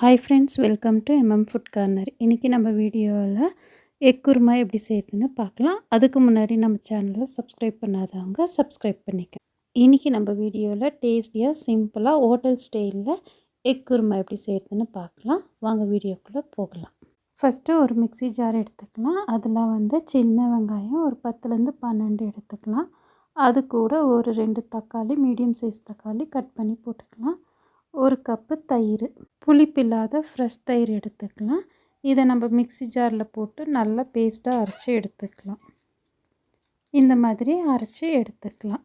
Hi friends welcome to MM food corner இன்றைக்கி நம்ம வீடியோவில் எக் குருமா எப்படி செய்யுதுன்னு பார்க்கலாம். அதுக்கு முன்னாடி நம்ம சேனலை சப்ஸ்கிரைப் பண்ணாதவங்க சப்ஸ்கிரைப் பண்ணிக்க இன்றைக்கி நம்ம வீடியோவில் டேஸ்டியாக சிம்பிளாக ஹோட்டல் ஸ்டைலில் எக் குருமா எப்படி செய்யுதுன்னு பார்க்கலாம். வாங்க வீடியோக்குள்ளே போகலாம். ஃபஸ்ட்டு ஒரு மிக்சி ஜார் எடுத்துக்கலாம். அதில் வந்து சின்ன வெங்காயம் ஒரு பத்துலேருந்து பன்னெண்டு எடுத்துக்கலாம். அது கூட ஒரு ரெண்டு தக்காளி மீடியம் சைஸ் தக்காளி கட் பண்ணி போட்டுக்கலாம். ஒரு கப்பு தயிர் புளிப்பில்லாத ஃப்ரெஷ் தயிர் எடுத்துக்கலாம். இதை நம்ம மிக்சி ஜாரில் போட்டு நல்லா பேஸ்ட்டாக அரைச்சி எடுத்துக்கலாம். இந்த மாதிரி அரைச்சி எடுத்துக்கலாம்.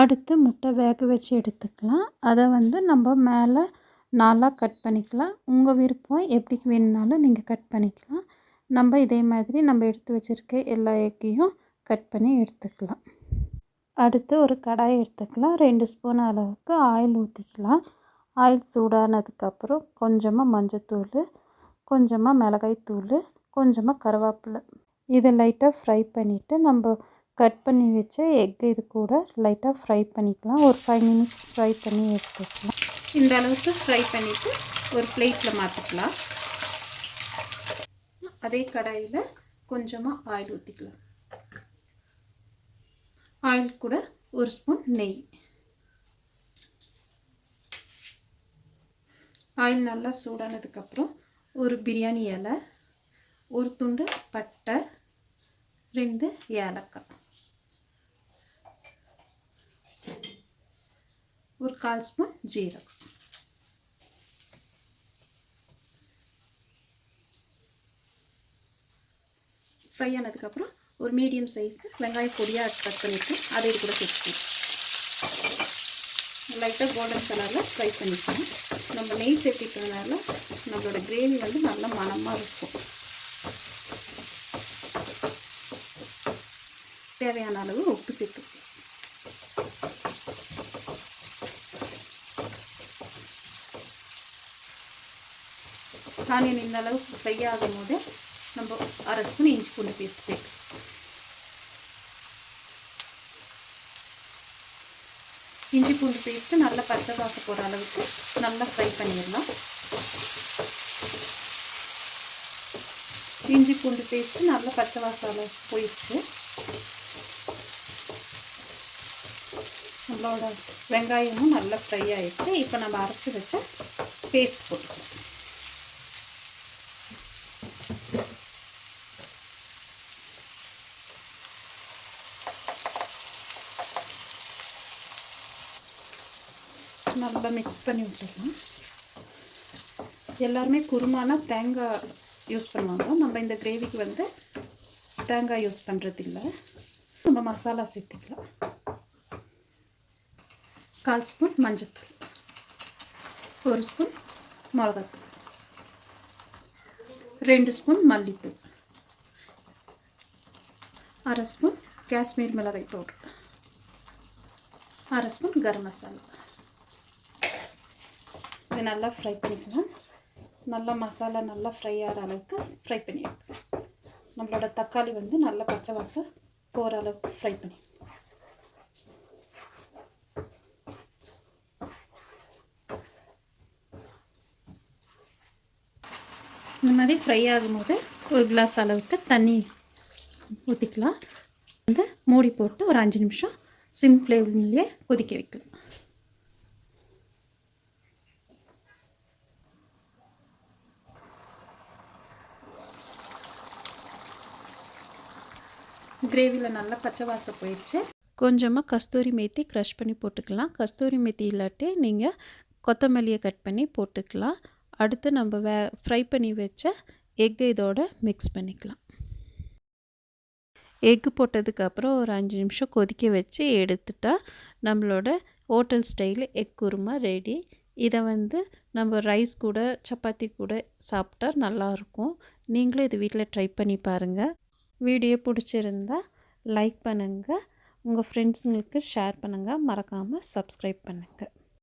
அடுத்து முட்டை வேக வச்சு எடுத்துக்கலாம். அதை வந்து நம்ம மேலே நாலாக கட் பண்ணிக்கலாம். உங்கள் விருப்பம் எப்படி வேணுனாலும் நீங்கள் கட் பண்ணிக்கலாம். நம்ம இதே மாதிரி நம்ம எடுத்து வச்சுருக்க எல்லா எக்கையும் கட் பண்ணி எடுத்துக்கலாம். அடுத்து ஒரு கடாய் எடுத்துக்கலாம். ரெண்டு ஸ்பூன் அளவுக்கு ஆயில் ஊற்றிக்கலாம் ஆயில் சூடானதுக்கப்புறம் கொஞ்சமாக மஞ்சத்தூள் கொஞ்சமாக மிளகாய்த்தூள் கொஞ்சமாக கருவேப்பிலை. இதை லைட்டாக ஃப்ரை பண்ணிவிட்டு நம்ம கட் பண்ணி வச்ச எக் இது கூட லைட்டாக ஃப்ரை பண்ணிக்கலாம். ஒரு ஃபைவ் மினிட்ஸ் ஃப்ரை பண்ணி எடுத்துக்கலாம். இந்த அளவுக்கு ஃப்ரை பண்ணிவிட்டு ஒரு பிளேட்டில் மாற்றிக்கலாம் அதே கடாயில் கொஞ்சமாக ஆயில் ஊற்றிக்கலாம் ஆயில் கூட ஒரு ஸ்பூன் நெய். ஆயில் நல்லா சூடானதுக்கப்புறம் ஒரு பிரியாணி இலை ஒரு துண்டு பட்டை ரெண்டு ஏலக்காய். ஒரு கால் ஸ்பூன் ஜீரகம். ஃப்ரை ஆனதுக்கப்புறம் ஒரு மீடியம் சைஸ் வெங்காயம் பொடியாக கட் பண்ணிவிட்டு அதை கூட சேர்த்துக்கலாம். லைட்டாக கோல்டன் கலரில் ஃப்ரை பண்ணிக்கணும் நம்ம நெய் சேர்த்திக்கிறதுனால நம்மளோட கிரேவி வந்து நல்ல மனமாக இருக்கும். தேவையான அளவு உப்பு சேர்த்து. ஆனியன் இந்த அளவுக்கு ஃப்ரை ஆகும் போது நம்ம அரை ஸ்பூன் இஞ்சி பூண்டு பேஸ்ட் சேர்க்கணும். இஞ்சி பூண்டு பேஸ்ட்டு நல்லா பச்சை காசு போகிற அளவுக்கு நல்லா ஃப்ரை பண்ணிடலாம். இஞ்சி பூண்டு பேஸ்ட்டு நல்லா பச்சை வாசம் போயிடுச்சு. நம்மளோட வெங்காயமும் நல்லா ஃப்ரை ஆயிடுச்சு. இப்போ நம்ம அரைச்சி வச்ச பேஸ்ட் போட்டுக்கலாம். நல்லா மிக்ஸ் பண்ணி விட்டுருக்கோம் எல்லாருமே குருமானா தேங்காய் யூஸ் பண்ணுவாங்க. நம்ம இந்த கிரேவிக்கு வந்து தேங்காய் யூஸ் பண்ணுறதில்ல நம்ம மசாலா சேர்த்துக்கலாம். கால் ஸ்பூன் மஞ்சத்தூள். ஒரு ஸ்பூன் மிளகாத்தூள். ரெண்டு ஸ்பூன் மல்லித்தூள். அரை ஸ்பூன் காஷ்மீர் மிளகாய் பவுடர் அரை ஸ்பூன் கரம் மசாலா. இது நல்லா ஃப்ரை பண்ணிக்கலாம். நல்லா மசாலா நல்லா ஃப்ரை ஆகிற அளவுக்கு ஃப்ரை பண்ணி எடுத்துக்கலாம் நம்மளோட தக்காளி வந்து நல்லா பச்சை வாசம் போகிற அளவுக்கு ஃப்ரை பண்ணி இந்த மாதிரி ஃப்ரை ஆகும்போது ஒரு கிளாஸ் அளவுக்கு தண்ணி ஊற்றிக்கலாம் வந்து மூடி போட்டு ஒரு அஞ்சு நிமிஷம் சிம் ஃப்ளேம்லேயே கொதிக்க வைக்கலாம். கிரேவியில் நல்லா பச்சை வாசம் போயிடுச்சு. கொஞ்சமாக கஸ்தூரி மேத்தி க்ரஷ் பண்ணி போட்டுக்கலாம். கஸ்தூரி மேத்தி இல்லாட்டி நீங்கள் கொத்தமல்லியை கட் பண்ணி போட்டுக்கலாம். அடுத்து நம்ம வே ஃப்ரை பண்ணி வச்ச எக்கு இதோட மிக்ஸ் பண்ணிக்கலாம். எக்கு போட்டதுக்கப்புறம் ஒரு அஞ்சு நிமிஷம் கொதிக்க வச்சு எடுத்துட்டா நம்மளோட hotel style egg kurma ready இதை வந்து நம்ம ரைஸ் கூட சப்பாத்தி கூட சாப்பிட்டா நல்லாயிருக்கும் நீங்களும் இது வீட்டில் ட்ரை பண்ணி பாருங்கள் வீடியோ பிடிச்சிருந்தா லைக் பண்ணுங்கள் உங்கள் ஃப்ரெண்ட்ஸுங்களுக்கு ஷேர் பண்ணுங்கள் மறக்காமல் சப்ஸ்கிரைப் பண்ணுங்கள்